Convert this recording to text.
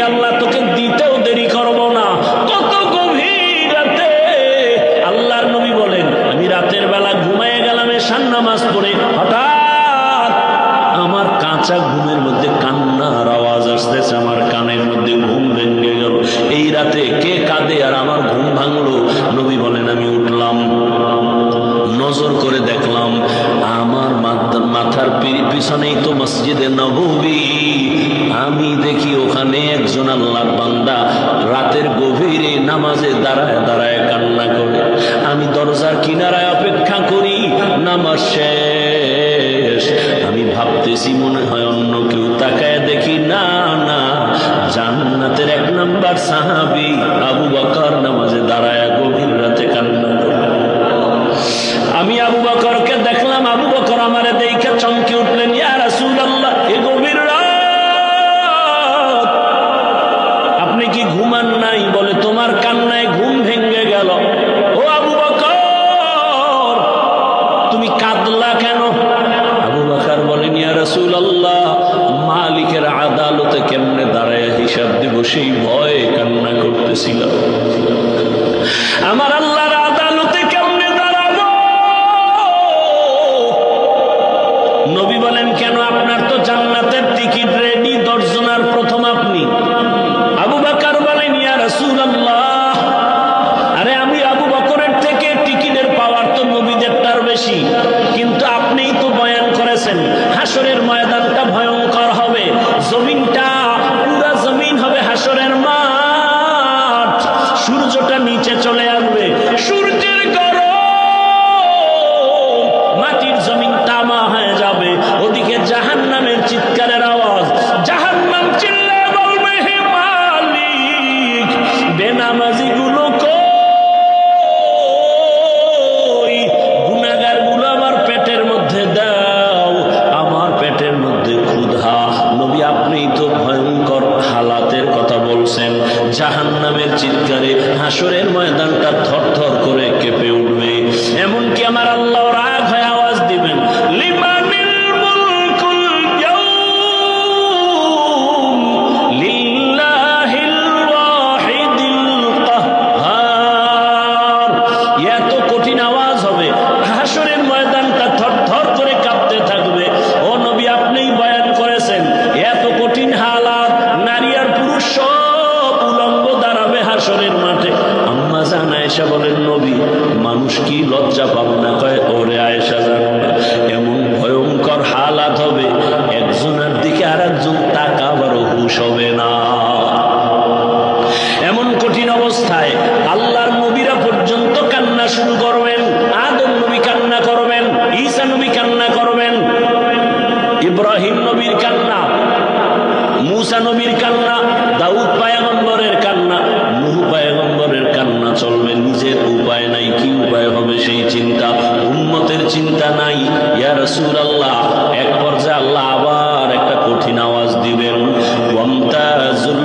আল্লাহ তোকে দিতেও দেরি করব না। কত গভীর রাতে আল্লাহর নবী বলেন, আমি রাতের বেলা ঘুমায় গেলাম এশান নামাজ পড়ে। হঠাৎ আমার কাঁচা ঘুমের মধ্যে কান্নার আওয়াজ আসতেছে, আমার কানের মধ্যে ঘুম ভেঙে গেল। এই রাতে কে কাঁদে আর আমার ঘুম ভাঙলো? নবী বলেন, আমি উঠলাম, নজর করে দেখলাম, আমার মাথা- মাথার পিছনেই তো মসজিদে নবী আমি দেখি ওখানে একজন আল্লাহর বান্দা রাতের গভীরে নামাজে দাঁড়ায় দাঁড়ায় কান্না করে। আমি দরজার কিনারায় অপেক্ষা করি, নামাজ শেষ। আমি ভাবতেছি মনে হয় অন্য কেউ তাকায় দেখি, না না, জান্নাতের এক নাম্বার সাহাবি আবু বকর নামাজে দাঁড়ায় গভীর রাতে কান্না করে। আমি আবু বকরকে দেখলাম, আবু বকর আমার দেখে চমকে সেই ভয়ে কান্না করতেছিলাম আমার বলছেন জাহান নামের চিৎকারে হাসরের ময়দানটা থরথর করে কেঁপে উঠবে আয়েশা বলেন নবী মানুষ কি লজ্জা পাবে না? কয় ওরে আয়েশা জান আওয়াজ দিবেন। ওয়ামতাজুল